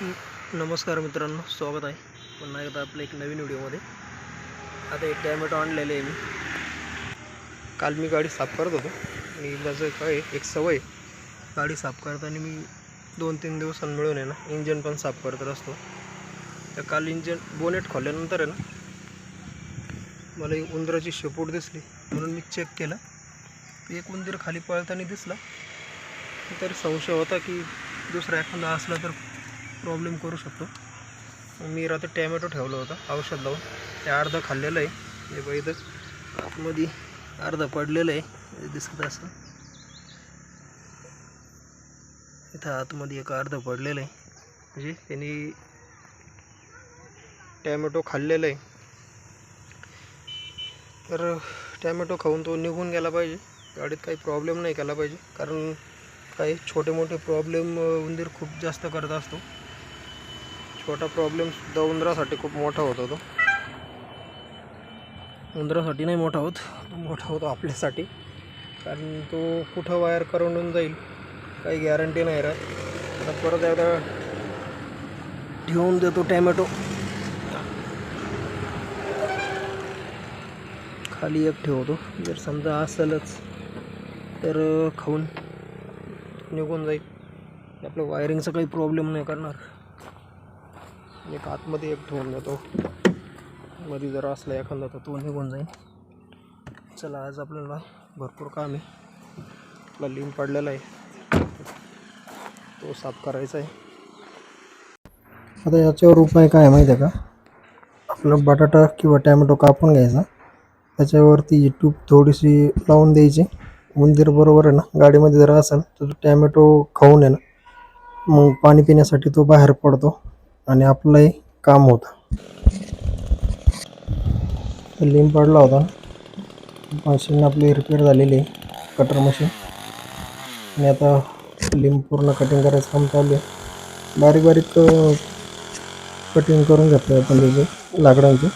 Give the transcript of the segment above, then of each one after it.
नमस्कार मित्रांनो स्वागत आहे. पुन्हा एकदा आपल्या एक नवीन व्हिडिओमध्ये. आता एक टॅमॅटो आणलेले आहे मी. काल मी गाडी साफ करत होतो. आणि माझं काय आहे, एक सवय गाडी साफ करताना मी दोन तीन दिवसां मिळून आहे ना इंजन पण साफ करत असतो. तर काल इंजन बोनेट खोलल्यानंतर आहे ना मला एक उंदराची शेपूट दिसली. म्हणून मी चेक केला. एक उंदीर खाली पळताना दिसला. तर संशय होता की दुसरा एखादा असला तर प्रॉब्लेम करू शकतो. मी रात्री टॅमॅटो ठेवलं होतं औषध लावून. ते अर्धं खाल्लेलं आहे. हे बघ इथं. आतमध्ये अर्धं पडलेलं आहे. दिसत असं. इथं आतमध्ये एक अर्धं पडलेलं आहे. म्हणजे त्यांनी टॅमॅटो खाल्लेलं आहे. तर टॅमॅटो खाऊन तो निघून गेला पाहिजे. गाडीत काही प्रॉब्लेम नाही केला पाहिजे. कारण काही छोटे मोठे प्रॉब्लेम उंदीर खूप जास्त करत असतो. छोटा प्रॉब्लेम सुद्धा उंदरासाठी खूप मोठा होतो तो उंदरासाठी नाही मोठा होत तो मोठा होतो आपल्यासाठी. कारण तो कुठं वायर करवून जाईल काही गॅरंटी नाही राहत. आता परत एकदा ठेवून देतो टॅमॅटो. खाली एक ठेवतो. जर समजा असेलच तर खाऊन निघून जाईल. आपलं वायरिंगचा काही प्रॉब्लेम नाही करणार. एक आतमध्ये एक ठेवून देतो मध्ये जर असला एखादा तर तो निघून जाईल. चला आज आपल्याला भरपूर काम आहे. आपला लिंब पडलेला आहे. तो साफ करायचा आहे. आता याच्यावर उपाय काय आहे माहिती आहे का? आपलं बटाटा किंवा टॅमॅटो कापून घ्यायचा. त्याच्यावरती ट्यूब थोडीशी लावून द्यायची. उंदीर बरोबर आहे ना? गाडीमध्ये जर असेल तर टॅमॅटो खाऊन आहे ना? मग पाणी पिण्यासाठी तो बाहेर पडतो. आणि आपलंही काम होतं. लिंब पडला होता. मशीन आपली रिपेअर झालेली आहे कटर मशीन आणि आता लिंब पूर्ण कटिंग करायचं काम चालू आहे. बारीक बारीक कटिंग करून घेतलं आपण त्याचे लाकडांचे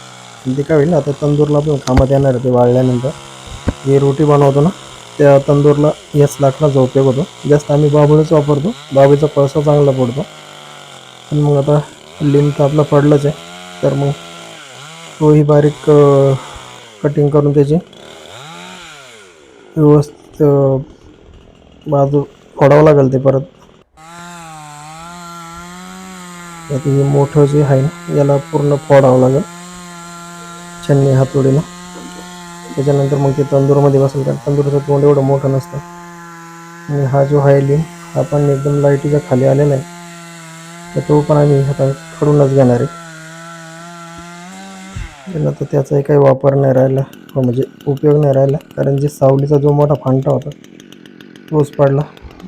ते काय होईल ना आता तंदूरला पण कामात येणार आहे ते वाळल्यानंतर. जे रोटी बनवतो ना त्या तंदूरला याच लाकडाचा उपयोग होतो. जास्त आम्ही बाबळच वापरतो. बाबळीचा पळसा चांगला पडतो. पण मग आता लिंब तर आपला पडलाच आहे. तर मग तोही बारीक कटिंग करून त्याची. व्यवस्थित बाजू फोडावं लागेल ते परत. हे मोठं जे आहे ना याला पूर्ण फोडावं लागेल. छन्नी हातोडीनं. त्याच्यानंतर मग ते तंदूरमध्ये बसेल. कारण तंदूरचं तोंड एवढं मोठं नसतं. आणि हा जो आहे लिंब हा पण एकदम लाईटीच्या खाली आलेला आहे. तर तो पण आम्ही आता खडूनच घेणार आहे. आता त्याचाही काही वापर नाही राहिला म्हणजे उपयोग नाही राहिला कारण जे सावलीचा जो मोठा फांटा होता तोच पडला.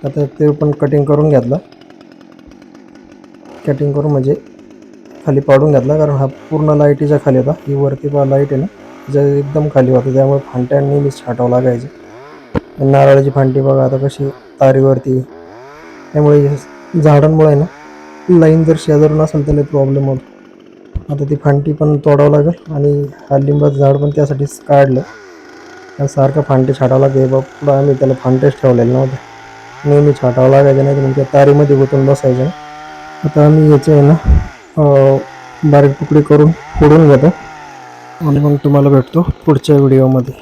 आता ते पण कटिंग करून घेतला. कटिंग करून म्हणजे खाली पाडून घेतला कारण हा पूर्ण लाईटीच्या खाली होता. ही वरती बा लाइट आहे ना जे एकदम खाली होतं त्यामुळे फांट्या नेहमीच छाटावं लागायचे. नारळाची फांटी बघा आता कशी तारीवरती. त्यामुळे झाडांमुळे आहे ना लाईन जर शेजारून असेल तर प्रॉब्लेम होतो. आता ती फांटी पण तोडावं लागेल आणि हा लिंबाचं झाड पण त्यासाठीच काढलं. सारखं फांटे छाटावं लागेल. बा पुढं आम्ही त्याला फांटेच ठेवलेलं नव्हते. नेहमी छाटावं लागायचं नाही तर मग त्या तारीमध्ये गुतून बसायचं. आता आम्ही याचे आहे ना बारीक तुकडे करून फोडून घेतो. आणि मग तुम्हाला भेटतो पुढच्या व्हिडिओमध्ये